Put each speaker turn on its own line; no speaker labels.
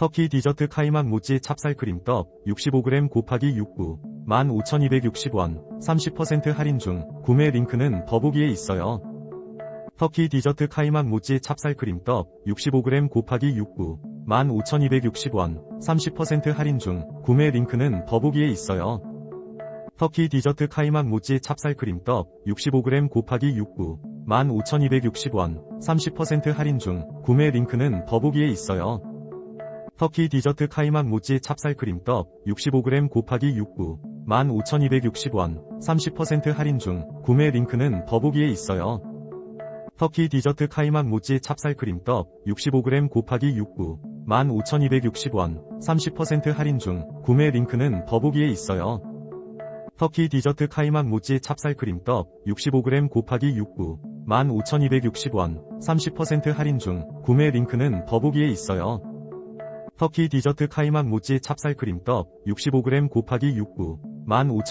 터키 디저트 카이만 모찌 찹쌀크림떡 65g 곱하기 69 15,260원 30% 할인 중 구매 링크는 더보기에 있어요. 터키 디저트 카이만 모찌 찹쌀크림떡 65g 곱하기 69 15,260원 30% 할인 중 구매 링크는 더보기에 있어요. 터키 디저트 카이만 모찌 찹쌀크림떡 65g 곱하기 69 15,260원 30% 할인 중 구매 링크는 더보기에 있어요. 터키 디저트 카이만 모찌 찹쌀크림떡 65g 곱하기 69 15,260원 30% 할인 중 구매 링크는 더보기에 있어요. 터키 디저트 카이만 모찌 찹쌀크림떡 65g 곱하기 69 15,260원 30% 할인 중 구매 링크는 더보기에 있어요. 터키 디저트 카이만 모찌 찹쌀크림떡 65g 곱하기 69 15,260원 30% 할인 중 구매 링크는 더보기에 있어요. 터키 디저트 카이만 모찌 찹쌀크림떡 65g 곱하기 69 15,200